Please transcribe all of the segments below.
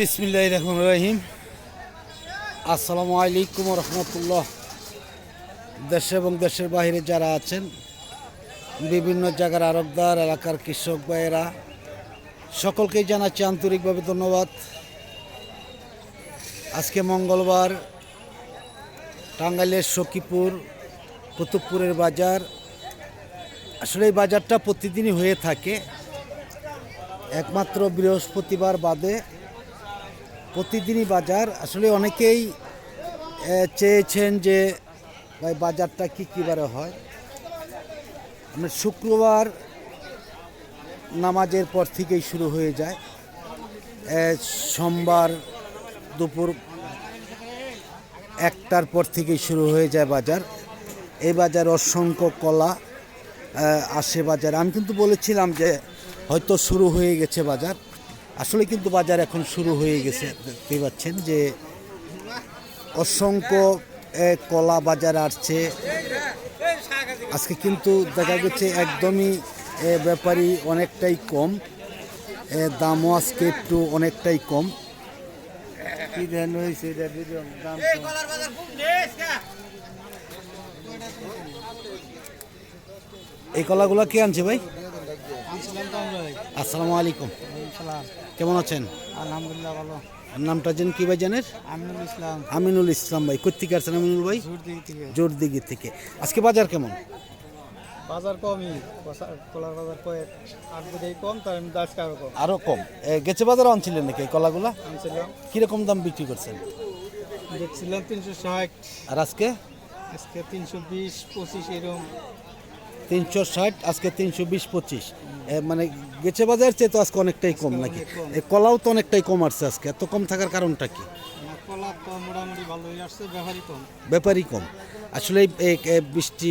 বিসমিল্লাহ রহমান রহিম আসসালামু আলাইকুম রহমতুল্লাহ। দেশে এবং দেশের বাইরে যারা আছেন, বিভিন্ন জায়গার আরবদার, এলাকার কৃষক ভাইয়েরা, সকলকেই জানাচ্ছি আন্তরিকভাবে ধন্যবাদ। আজকে মঙ্গলবার, টাঙ্গাইলের সখীপুর, কুতুবপুরের বাজার। আসলে এই বাজারটা প্রতিদিনই হয়ে থাকে। একমাত্র বৃহস্পতিবার বাদে প্রতিদিনই বাজার। আসলে অনেকেই চেয়েছেন যে, ভাই, বাজারটা কী কী বারে হয়? আমরা শুক্রবার নামাজের পর থেকেই শুরু হয়ে যায়। সোমবার দুপুর একটার পর থেকেই শুরু হয়ে যায় বাজার। এই বাজার অসংখ্য কলা আসে বাজার। আমি কিন্তু বলেছিলাম যে, হয়তো শুরু হয়ে গেছে বাজার। আসলে কিন্তু বাজার এখন শুরু হয়ে গেছে। দেখতে পাচ্ছেন যে অসংখ্য এ, কলা বাজার আসছে। আজকে কিন্তু দেখা গেছে একদমই এ, ব্যাপারী অনেকটাই কম। দামও আজকে একটু অনেকটাই কম। এই কলাগুলো কে আনছে ভাই? আসসালামু আলাইকুম। কেমন আছেন? আলহামদুলিল্লাহ ভালো। আর নামটা যেন কি ভাই জানের? আমিনুল ইসলাম। আমিনুল ইসলাম ভাই কোথেকে আসছেন আমিনুল ভাই? জোর দিক থেকে। জোরদিঘি থেকে। আজকে বাজার কেমন? বাজার কমই কলার বাজার কয়েক আট বোধহয় কম তার আমি দাস কারও কম। আরও কম। গেছে বাজারে আনছিলেন নাকি এই কলাগুলা? আনছিলাম। কীরকম দাম বিক্রি করছেন? দেখছিলাম তিনশো ষাট। আর আজকে? আজকে তিনশো বিশ পঁচিশ এরকম। তিনশো ষাট আজকে তিনশো বিশ পঁচিশ। মানে গেছে বাজার চেয়ে তো আজকে অনেকটাই কম নাকি? কলাও তো অনেকটাই কম আসছে আজকে। এত কম থাকার কারণটা কি? কলা তো মোটামুটি ভালোই আসছে ব্যাপারই কম। ব্যাপারই কম। আসলে বৃষ্টি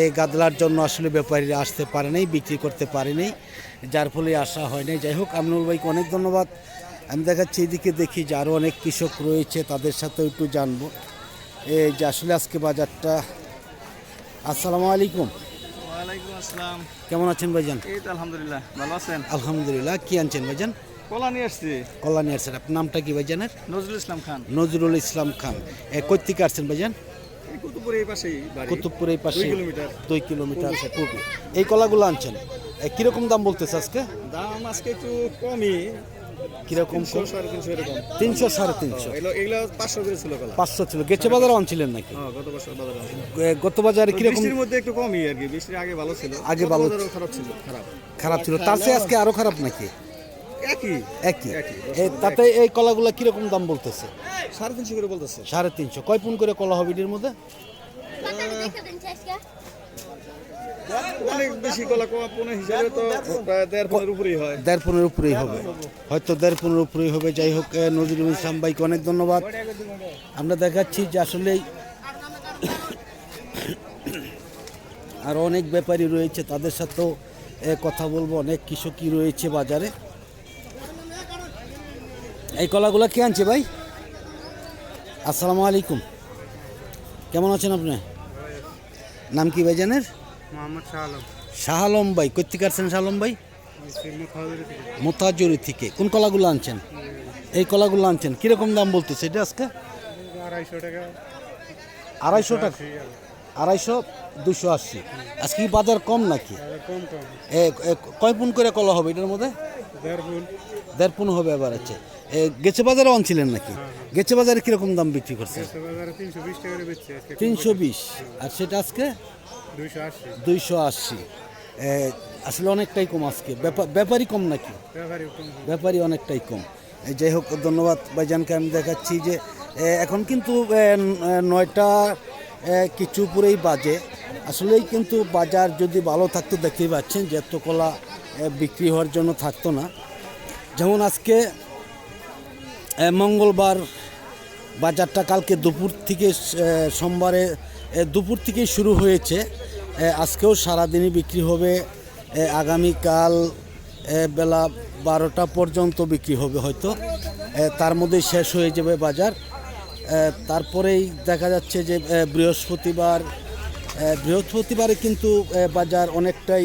এই গাদলার জন্য আসলে ব্যাপারীরা আসতে পারে নাই বিক্রি করতে পারে নাই যার ফলে আসা হয় নাই। যাই হোক আমিনুল ভাইকে অনেক ধন্যবাদ। আমি দেখাচ্ছি এদিকে দেখি যে আরও অনেক কৃষক রয়েছে তাদের সাথেও একটু জানব। এই যে আসলে আজকে বাজারটা আসসালামু আলাইকুম। ওয়ালাইকুম আসসালাম। কেমন আছেন ভাইজান? এই তো আলহামদুলিল্লাহ ভালো আছেন? আলহামদুলিল্লাহ কি আনছেন ভাইজান? কলা নিয়ে আসছি। কল্যাণী আসছেন আপনার নামটা কি ভাইজানের? নজরুল ইসলাম খান। নজরুল ইসলাম খান। কোথেকে আসছেন ভাইজান? এই এই পাশেই কুতুবপুর এই পাশে দুই কিলোমিটার। দুই কিলোমিটার পূর্বে এই কলাগুলো আনছেন। কীরকম দাম বলতেছে আজকে? দাম আজকে একটু কমই। কীরকম তিনশো সাড়ে তিনশো তিনশো সাড়ে তিনশো। এগুলো এগুলো পাঁচশো করে ছিল পাঁচশো ছিল। গেছে বাজারে আনছিলেন নাকি? হ্যাঁ গত বাজারে কীরকম মধ্যে একটু কমই আর কি। বৃষ্টির আগে ভালো ছিল। আগে ভালো খারাপ ছিল খারাপ। খারাপ ছিল। তার চেয়ে আজকে আরও খারাপ নাকি? একই। একই। তাতে এই কলাগুলা কীরকম দাম বলতেছে? সাড়ে তিনশো করে বলতেছে। সাড়ে তিনশো। কয় পুন করে কলা হবে এর মধ্যে? অনেক বেশি কলা কমা হিসাবে তো দেড় পনেরো উপরেই হয়। দেড় পনেরো উপরেই হবে। হয়তো দেড় পনেরো উপরেই হবে। যাই হোক নজরুল ইসলাম ভাইকে অনেক ধন্যবাদ। আমরা দেখাচ্ছি যে আসলেই আর অনেক ব্যাপারী রয়েছে তাদের সাথেও কথা বলব। অনেক কৃষকই রয়েছে বাজারে। এই কলাগুলো কে আনছে ভাই? আসসালামু আলাইকুম। কেমন আছেন আপনি? নাম কি ভাই জানের মোহাম্মদ শাহ আলম। শাহ আলম ভাই কোথেকে আসছেন শাহ আলম ভাই? মোতাজুরি থেকে। কোন কলাগুলো আনছেন? এই। কলাগুলো আনছেন। কীরকম দাম বলতেছে এটা আজকে? আড়াইশো টাকা। আড়াইশো টাকা? আড়াইশো। দুশো আশি। আজকে কি বাজার কম নাকি? কয় পুন করে কলা হবে এটার মধ্যে? দেড় পুন। হবে এবার আছে এ গেছে বাজারে আনছিলেন নাকি? গেছে বাজারে কীরকম দাম বিক্রি করছে তিনশো বিশ। আর সেটা আজকে? দুইশো আশি। আসলে অনেকটাই কম আজকে। ব্যাপা- ব্যাপারই কম নাকি? ব্যাপারই অনেকটাই কম। এই যাই হোক ধন্যবাদ ভাইজানকে আমি দেখাচ্ছি যে এখন কিন্তু নয়টা কিছু পুরেই বাজে। আসলেই কিন্তু বাজার যদি ভালো থাকতো দেখতেই পাচ্ছেন যে এত কলা বিক্রি হওয়ার জন্য থাকতো না। যেমন আজকে মঙ্গলবার বাজারটা কালকে দুপুর থেকে সোমবারে দুপুর থেকেই শুরু হয়েছে। আজকেও সারাদিনই বিক্রি হবে। আগামীকাল বেলা বারোটা পর্যন্ত বিক্রি হবে হয়তো। তার মধ্যেই শেষ হয়ে যাবে বাজার। তারপরেই দেখা যাচ্ছে যে বৃহস্পতিবার বৃহস্পতিবারে কিন্তু বাজার অনেকটাই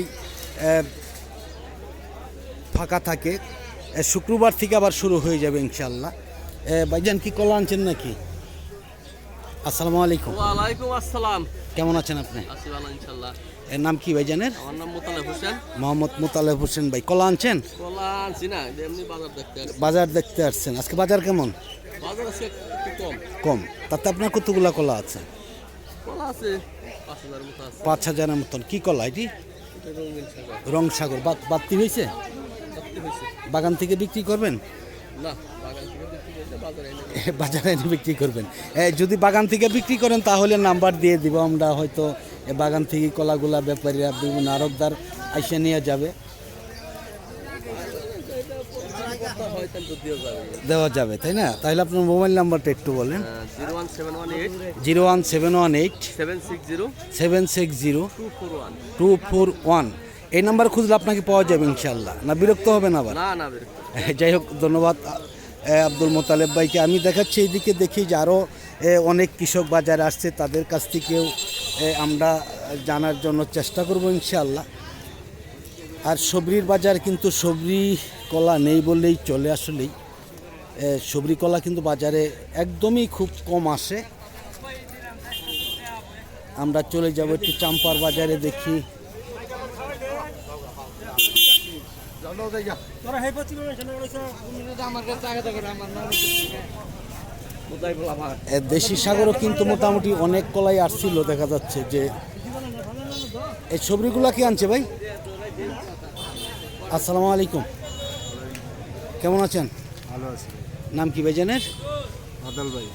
ফাঁকা থাকে। শুক্রবার থেকে আবার শুরু হয়ে যাবে ইনশাল্লাহ ভাইজান কি কলা আনছেন নাকি? আসসালামু আলাইকুম। ওয়ালাইকুম আসসালাম। কেমন আছেন আপনি? আছি ভালো ইনশাল্লাহ। এর নাম কি ভাইজানের? আমার নাম মোতালেব হোসেন। মোহাম্মদ মোতালেব হোসেন ভাই। কলা আনছেন? কলা আনছি না এমনি বাজার দেখতে বাজার দেখতে আসছেন। আজকে বাজার কেমন? বাজার আছে কম। কম। তাতে আপনার কতগুলা কলা আছে? কলা আছে পাঁচ হাজারের মতন। কি কলা এটি? রং সাগর। বাদ সত্যি হয়েছে বাগান থেকে বিক্রি করবেন? না বাগান থেকে দেখতে গেছে বাজারে এনে বিক্রি করবেন। যদি বাগান থেকে বিক্রি করেন তাহলে নাম্বার দিয়ে দিব। আমরা হয়তো বাগান থেকে কলাগুলা ব্যাপারীরা বিভিন্ন আরবদার আইসে নিয়ে যাবে। দেওয়া যাবে তাই না? তাহলে আপনার মোবাইল নাম্বারটা একটু বলেন। Zero one seven one eight. Zero one seven one eight. Seven six zero. Seven six zero two four one. Two four one এই নাম্বার খুঁজলে আপনাকে পাওয়া যাবে ইনশাল্লাহ না বিরক্ত আবার। না না বের যাই হোক ধন্যবাদ। আব্দুল মোতালেব ভাইকে আমি দেখাচ্ছি এইদিকে দেখি যে আরও অনেক কৃষক বাজারে আসছে, তাদের কাছ থেকেও আমরা জানার জন্য চেষ্টা করব ইনশাআল্লাহ। আর সবরির বাজার কিন্তু সবরি কলা নেই বললেই চলে আসলেই। সবরি কলা কিন্তু বাজারে একদমই খুব কম আসে। আমরা চলে যাব একটু চাম্পার বাজারে দেখি এ, দেশি সাগরও কিন্তু মোটামুটি অনেক কলাই আসছিল দেখা যাচ্ছে যে এই সবরিগুলা কি আনছে ভাই? আসসালামু আলাইকুম। কেমন আছেন? ভালো আছে। নাম কি ভাইজানের বাদল ভাই।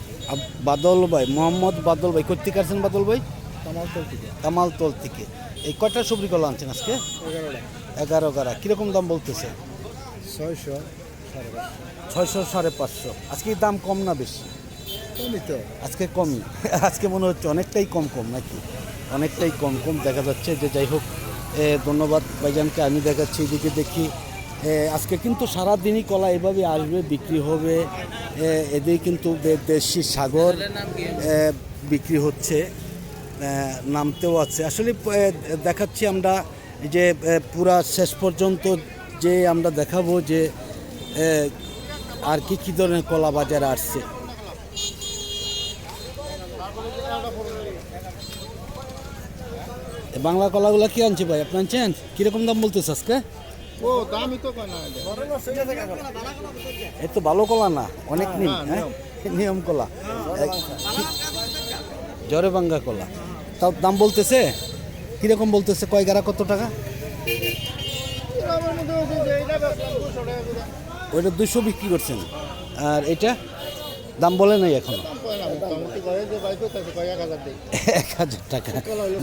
বাদল ভাই মোহাম্মদ বাদল ভাই কোথেকে আসছেন বাদল ভাই? কামালতল থেকে। কামালতল থেকে। এই কয়টা সবরি কলা আনছেন আজকে? এগারো গাড়া কীরকম দাম বলতেছে? ছয়শো সাড়ে পাঁচশো। ছয়শো সাড়ে পাঁচশো। আজকে দাম কম না বেশি? কমই তো। আজকে কমই। আজকে মনে হচ্ছে অনেকটাই কম কম নাকি? অনেকটাই কম কম দেখা যাচ্ছে যে যাই হোক এ, ধন্যবাদ ভাইজানকে। আমি দেখাচ্ছি এদিকে দেখি আজকে কিন্তু সারাদিনই কলা এভাবে আসবে বিক্রি হবে। এ, এদিকে কিন্তু দেশি সাগর বিক্রি হচ্ছে নামতেও আছে। আসলে দেখাচ্ছি আমরা যে পুরা শেষ পর্যন্ত যে আমরা দেখাবো যে আর কি কী ধরনের কলা বাজারে আসছে। বাংলা কলাগুলো কি আনছে ভাই? আপনি আনছেন? কীরকম দাম বলতেছে আজকে? ও দামই তো এ তো ভালো কলা না অনেক নিম হ্যাঁ নিয়ম কলা। জরে বাঙ্গা কলা। তাও দাম বলতেছে? কীরকম বলতেছে? কয় গারা কত টাকা? ওইটা দুশো বিক্রি করছেন। আর এটা? দাম বলে নাই এখন। এক হাজার টাকা।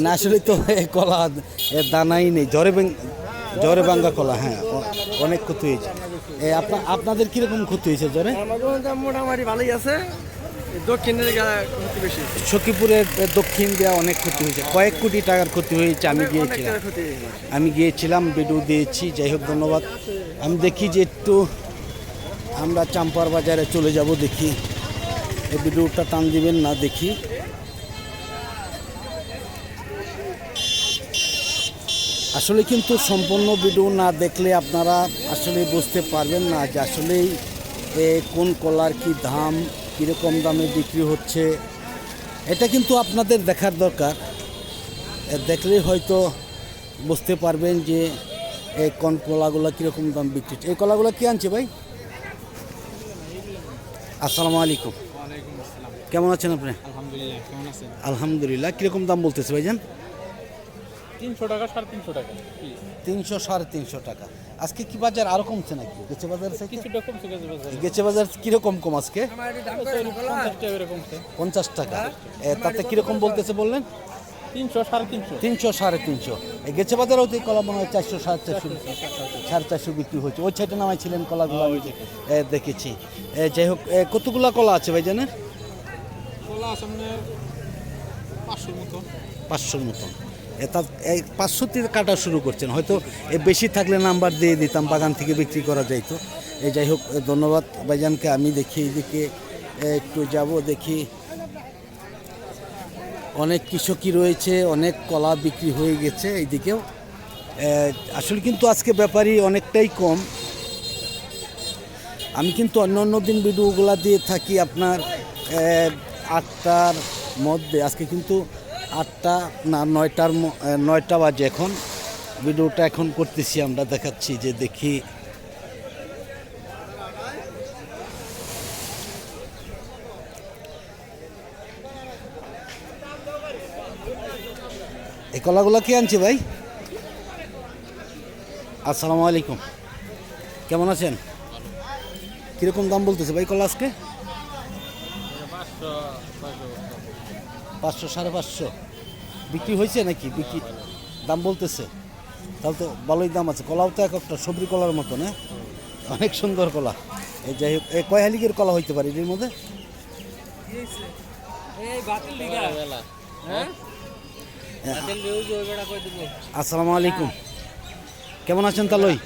না, আসলে তো কলা দানাই নেই। জ্বরে জ্বরে বাঙ্গা কলা হ্যাঁ অনেক ক্ষতি হয়েছে। আপনাদের কীরকম ক্ষতি হয়েছে জ্বরে? মোটামুটি ভালোই আছে। দক্ষিণের দিকে ক্ষতি বেশি সখীপুরের দক্ষিণ দেওয়া অনেক ক্ষতি হয়েছে। কয়েক কোটি টাকার ক্ষতি হয়েছে আমি গিয়েছিলাম। আমি গিয়েছিলাম ভিডিও দিয়েছি যাই হোক ধন্যবাদ। আমি দেখি যে একটু আমরা চাম্পার বাজারে চলে যাব দেখি। এই ভিডিওটা টান দিবেন না দেখি। আসলে কিন্তু সম্পূর্ণ ভিডিও না দেখলে আপনারা আসলে বুঝতে পারবেন না যে আসলেই এ, কোন কলার কি দাম কীরকম দামে বিক্রি হচ্ছে। এটা কিন্তু আপনাদের দেখার দরকার। এ, দেখলেই হয়তো বুঝতে পারবেন যে এই কোন কলাগুলো কীরকম দাম বিক্রি হচ্ছে। এই কলাগুলো কি আনছে ভাই? আসসালামু আলাইকুম। কেমন আছেন আপনি? আলহামদুলিল্লাহ কেমন আছেন? আলহামদুলিল্লাহ কীরকম দাম বলতেছে ভাইজান? তিনশো টাকা সাড়ে তিনশো টাকা তিনশো সাড়ে তিনশো টাকা। আজকে কি বাজার আরও কমছে নাকি? গেছে বাজার থেকে? কিছুটা কমছে গেছে বাজারে। গেছে বাজার কীরকম কম আজকে? পঞ্চাশ টাকা। তাতে কীরকম বলতেছে বললেন? তিনশো সাড়ে তিনশো। তিনশো সাড়ে তিনশো। এই গেছে বাজারেও তো কলা মনে হয় চারশো সাড়ে চারশো সাড়ে চারশো বিক্রি হচ্ছে ওই সাইডে নামাইছিলেন কলাগুলো আমি দেখেছি। যাই হোক কতগুলা কলা আছে ভাই জানেন কলা আছে পাঁচশোর মতো। পাঁচশোর মতন। এ, তা এই পাঁচশো থেকে কাটা শুরু করছেন। হয়তো বেশি থাকলে নাম্বার দিয়ে দিতাম বাগান থেকে বিক্রি করা যাইতো। এই যাই হোক ধন্যবাদ ভাইজানকে। আমি দেখি এইদিকে একটু যাব দেখি। অনেক কৃষকই রয়েছে অনেক কলা বিক্রি হয়ে গেছে এইদিকেও। আসলে কিন্তু আজকে ব্যাপারই অনেকটাই কম। আমি কিন্তু অন্য অন্য দিন ভিডিওগুলো দিয়ে থাকি আপনার আটটার মধ্যে। আজকে কিন্তু আটটা না, নয়টার নয়টা বাজে এখন। ভিডিওটা এখন করতেছি আমরা, দেখাচ্ছি যে দেখি। এই কলাগুলো কি আনছে ভাই? আসসালামু আলাইকুম। কেমন আছেন? কীরকম দাম বলতেছে ভাই কলা আজকে? পাঁচশো সাড়ে পাঁচশো। বিক্রি হয়েছে নাকি? বিক্রি দাম বলতেছে। তাহলে তো ভালোই দাম আছে। কলাও তো এক একটা সবরি কলার মতো না? অনেক সুন্দর কলা। এই যাই হোক এ কয় হালিকের কলা হইতে পারে এর মধ্যে? আসসালামু আলাইকুম। কেমন আছেন তালই?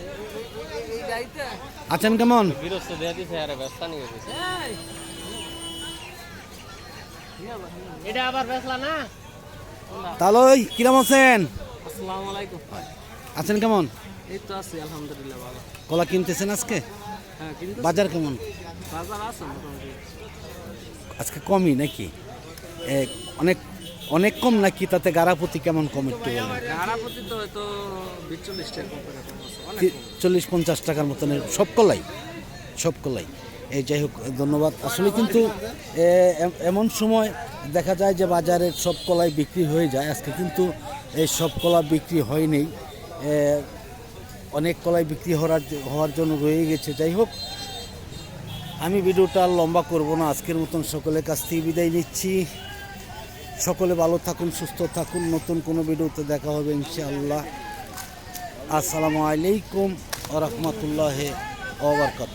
আছেন কেমন? এটা আবার বেসলা না? তালই কিরম আছেন? আসসালামু আলাইকুম আছেন কেমন? এই তো আছি আলহামদুলিল্লাহ ভালো। কলা কিনতেছেন আজকে? হ্যাঁ বাজার কেমন? বাজার আছে মোটামুটি। আজকে কমই নাকি? অনেক অনেক কম নাকি? তাতে গারাপতি কেমন কম একটু গাড়াপতি তো হয়তো চল্লিশ পঞ্চাশ টাকার মতনের সব কলাই? সব কলাই? এই যাই হোক, ধন্যবাদ। আসলে কিন্তু এম- এমন সময় দেখা যায় যে বাজারের সব কলাই বিক্রি হয়ে যায়। আজকে কিন্তু এই সব কলা বিক্রি হয়নি অনেক কলাই বিক্রি হওয়ার হওয়ার জন্য রয়ে গেছে। যাই হোক, আমি ভিডিওটা লম্বা করব না। আজকের মতন সকলের কাছ থেকে বিদায় নিচ্ছি। সকলে ভালো থাকুন, সুস্থ থাকুন। নতুন কোনো ভিডিওতে দেখা হবে, ইনশাআল্লাহ। আসসালামু আলাইকুম ওরহমতুল্লাহ ওবরকাত